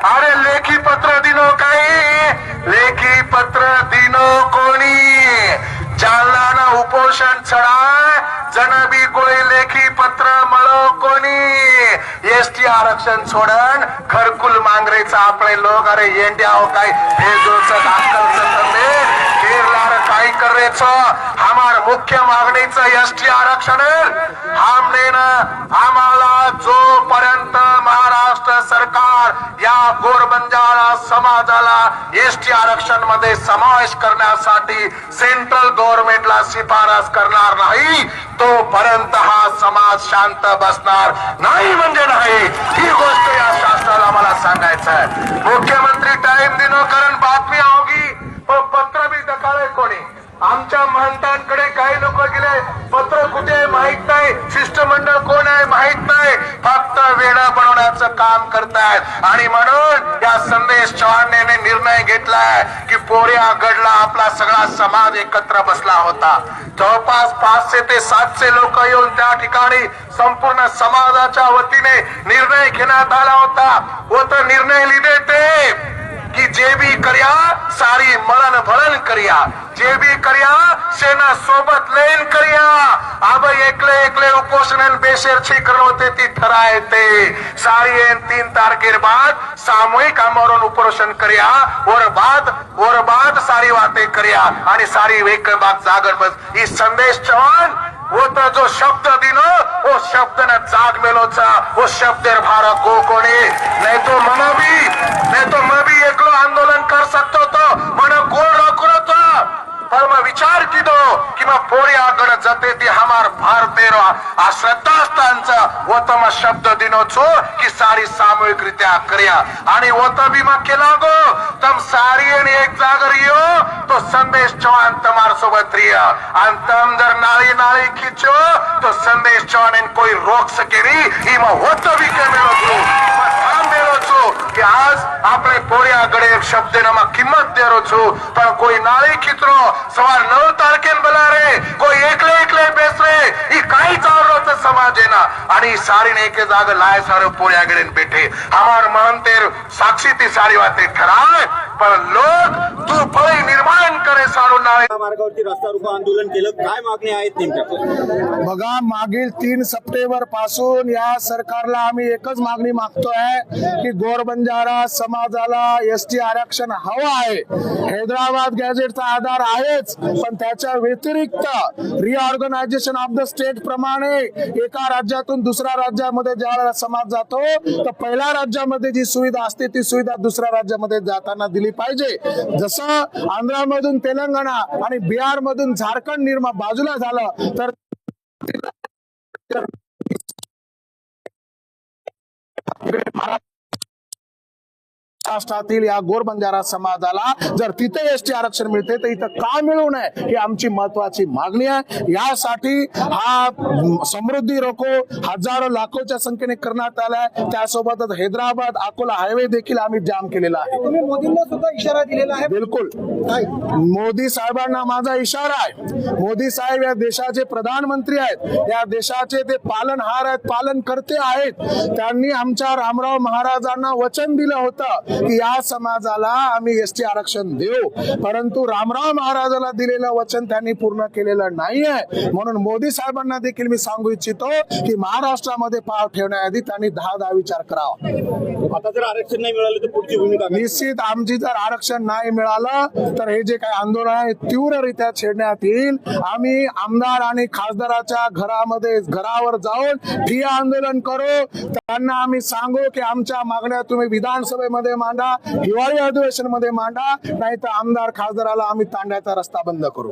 अरे लेखी पत्र दिनो काही? लेखी पत्र दिनो कोणी? जालना उपोषण छडाय जनबी कोळी लेखी पत्र मळो कोणी? एसटी आरक्षण सोडन घरकुल मांगरेचा आपले लोक अरे येंड्या हो काय हे जोच केरला काय हमार मुख्य मागणीचं एसटी आरक्षण या गोरबंजारा समाजाला एसटी आरक्षणमध्ये समावेश करण्यासाठी सेंट्रल गव्हर्नमेंटला शिफारस करणार नाही तोपर्यंत हा समाज शांत बसणार नाही म्हणजे नाही. ही गोष्ट या शासनाला मला सांगायचं आहे. मुख्यमंत्री टाइम दिनो कारण बातमी होगी पण पत्र बी दकाळे कोणी? आमच्या महंतांकडे काही लोक गेले. पत्र कुठे माहीत नाही. शिष्टमंडळ कोण आहे माहीत नाही. फक्त काम करतायत. आणि म्हणून या संदेश चव्हाणने निर्णय घेतलाय की पोऱ्या गडला आपला सगळा समाज एकत्र बसला होता. जवळपास पाचशे ते सातशे लोक येऊन त्या ठिकाणी संपूर्ण समाजाच्या वतीने निर्णय घेण्यात आला होता. व तो निर्णय लिहिले ते की जे बी करिया सारी मळण भळण करिया. जे बी करिया सेना सोबत लेन कर नॅशनल उपोषण करण होते ती ठराय ते. सारी तीन तारखेर बाद सामूहिक आमरण उपोषण करया वर बाद वर बाद सारी वाते करया. आणि सारी वेक बाग जागर बस. ही संदेश चव्हाण वो तो जो शब्द दिनो वो शब्द ने जाग मेलोचा वो शब्द भारत को कोणी नहीं तो मन भी नहीं तो मैं भी एकलो आंदोलन कर सकतो तो मन गोल रखो तो पर मैं विचार की दो कि मैं पोरी आगड जते ती हमार भारतेरो आ श्रद्धास्थानचा वो तो मैं शब्द दिनो छो की सारी सामूहिक रित्या कर्या आणि वो तो भी मैं केला गो तम सारी आणि एक जागर यो तो संदेश चव्हाण तमार सोबत रिया आणि तम जर नाळी नाळी खिचो तो संदेश चव्हाण એને કોઈ રોક શકે નહીં એમાં હોતો બી કે મેળો છું પણ કામ મેળો છું કે આજ આપણે પોળ્યા ગળે એક શબ્દનામાં કિંમત દેરો છું પણ कोई नाळी खिचरो सवार नऊ तारकेन बला रे कोई एकले एकले ई काई काहीच समाजेना आणि सारीने एके जाग लाय सार पोळ्या गडेन बेठे. हमार महंतेर साक्षी ती सारी वाते ठराय पण लोक तू फळी निर्माण करे सारून नाळे या मार्गावरती रस्ता रोको आंदोलन केलं. काय मागणी आहेत नेमक्या? बघा मागील तीन सप्टेंबरपासून या सरकारला आम्ही एकच मागणी मागतोय की गोरबंजारा समाजाला एस टी आरक्षण हवं आहे. हैदराबाद गॅजेटचा आधार आहेच पण त्याच्या व्यतिरिक्त रिऑर्गनायझेशन ऑफ द स्टेट प्रमाणे एका राज्यातून दुसऱ्या राज्यामध्ये ज्या समाज जातो तर पहिल्या राज्यामध्ये जी सुविधा असते ती सुविधा दुसऱ्या राज्यामध्ये जाताना दिली पाहिजे. जसं आंध्रामधून तेलंगणा आणि बिहार मधून झारखंड निर्मा बाजूला झालं तर महाराष्ट्रातील या गोरबंजारा समाजाला जर तिथे एस टी आरक्षण मिळते तर इथं का मिळू नये ही आमची महत्वाची मागणी आहे. यासाठी हा समृद्धी रोको हजारो लाखोच्या संख्येने करण्यात आलाय. त्यासोबतच हैदराबाद अकोला हायवे देखील आम्ही जाम केलेला आहे. तुम्ही मोदींना सुद्धा इशारा दिलेला आहे. बिलकुल. मोदी साहेबांना माझा इशारा आहे. मोदी साहेब या देशाचे प्रधानमंत्री आहेत. या देशाचे ते पालनहार आहेत पालन करते आहेत. त्यांनी आमच्या रामराव महाराजांना वचन दिलं होतं की या समाजाला आम्ही एस टी आरक्षण देऊ. परंतु रामराव महाराजाला दिलेलं वचन त्यांनी पूर्ण केलेलं नाही आहे. म्हणून मोदी साहेबांना देखील मी सांगू इच्छितो की महाराष्ट्रामध्ये पाव ठेवण्याआधी त्यांनी दहा दहा विचार करावा. आता जर आरक्षण नाही मिळालं तर पुढची भूमिका? निश्चित आमची जर आरक्षण नाही मिळालं तर हे जे काही आंदोलन आहे तीव्ररित्या छेडण्यात येईल. आम्ही आमदार आणि खासदाराच्या घरामध्ये घरावर जाऊन ठिया आंदोलन करू. त्यांना आम्ही सांगू की आमच्या मागण्या तुम्ही विधानसभेमध्ये मांडा हिवाळी अधिवेशनमध्ये मांडा. नाही तर आमदार खासदाराला आम्ही तांड्याचा रस्ता बंद करू.